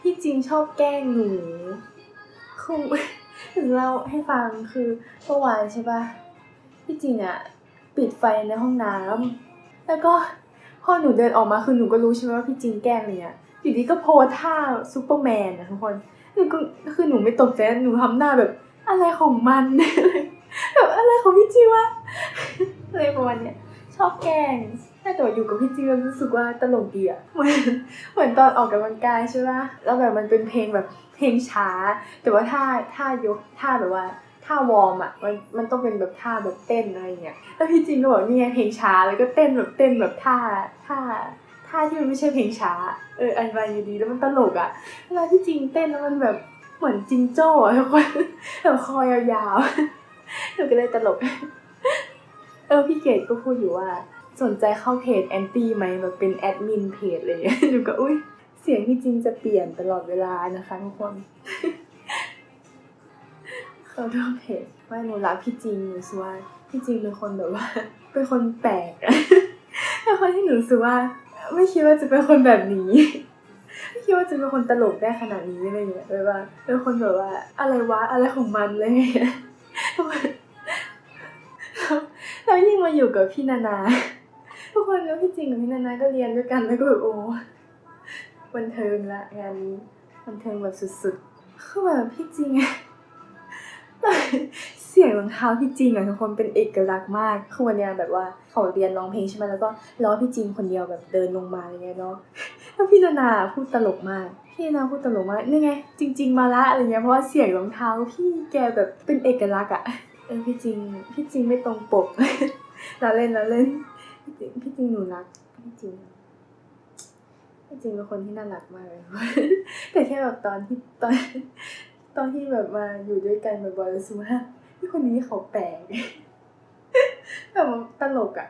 พี่จริงชอบแกล้งหนูคือเล่าให้ฟังคือเมื่อวานใช่ปะพี่จริงอะปิดไฟในห้องน้ำแล้วก็พอหนูเดินออกมาคือหนูก็รู้ใช่ไหมว่าพี่จริงแกล้งอะไรเงี้ยอยู่ดีก็โพสท่าซูเปอร์แมนอะทุกคนหนูก็คือหนูไม่ตกใจหนูทำหน้าแบบอะไรของมันแบบอะไรของพี่จริงวะอะไรประมาณเนี้ย ชอบแกล้งแต่ตัวอยู่กับพี่จริงแล้วรู้สึกว่าตลกดีอะเหมือนเหมือนตอนออกกำลังกายใช่ปะแล้วแบบมันเป็นเพลงแบบเพลงช้า แต่ว่าท่าท่ายกท่าแบบว่าท่าวอร์มอะมันมันต้องเป็นแบบท่าแบบเต้นอะไรเงี้ยแล้วพี่จิงก็บอกนี่ไงเพลงช้าแล้วก็เต้นแบบเต้นแบบท่าท่าท่าที่มันไม่ใช่เพลงช้า เอออันไปอยู่ดีแล้วมันตลกอะเวลาที่จริงเต้นแล้วมันแบบเหมือนจิงโจ้อะทุกคนแบบคอยาวๆหนูก็เลยตลก เออพี่เกดก็พูดอยู่ว่า สนใจเข้าเพจแอนตี้ไหมแบบเป็นแอดมินเพจอะไรอย่างเลยหนูก็อุ้ยเสียงพี่จริงจะเปลี่ยนตลอดเวลานะคะทุกคน เขาดูเพจว่หนูรักพี่จริงหนูสึกว่าพี่จริงเป็นคนแบบว่า เป็นคนแปลกอะเป็นคนที่หนูสึกว่า ไม่คิดว่าจะเป็นคนแบบนี้ไม่คิดว่าจะเป็นคนตลกได้ขนาดนี้อะไม่เงี้ยแบบว่าเป็นคนแบบว่าอะไรวะอะไรของมันเลยแล้วยิ่ง มาอยู่กับพี่นานาทุกคนแล้วพี่จริงกับพี่นานาก็เรียนด้วยกันแล้วก็แบบโอ้บันเทิงละงานนี้บันเทิงแบบสุดๆคือแบบพี่จริงเสียงรองเท้าพี่จริงอะทุกคนเป็นเอกลักษณ์มากคือวันเนี้ยแบบว่าเขาเรียนร้องเพลงใช่ไหมแล้วก็ร้องพี่จริงคนเดียวแบบเดินลงมาอะไรเงี้ยเนาะแล้วพี่นานาพูดตลกมากพี่นานาพูดตลกมากนี่ไงจริง ๆ มาละอะไรเงี้ยเพราะว่าเสียงรองเท้าพี่แกแบบเป็นเอกลักษณ์อะเออพี่จริงพี่จริงไม่ตรงปก เราเล่นเราเล่นพี่จริงพี่จริงหนูรักพี่จริงพี่จริงเป็นคนที่น่ารักมากเลยแต่แค่แบบตอนที่ตอนตอนที่แบบมาอยู่ด้วยกันบ่อยๆรู้สึกว่าพี่คนนี้เขาแปลกแบบตลกอะ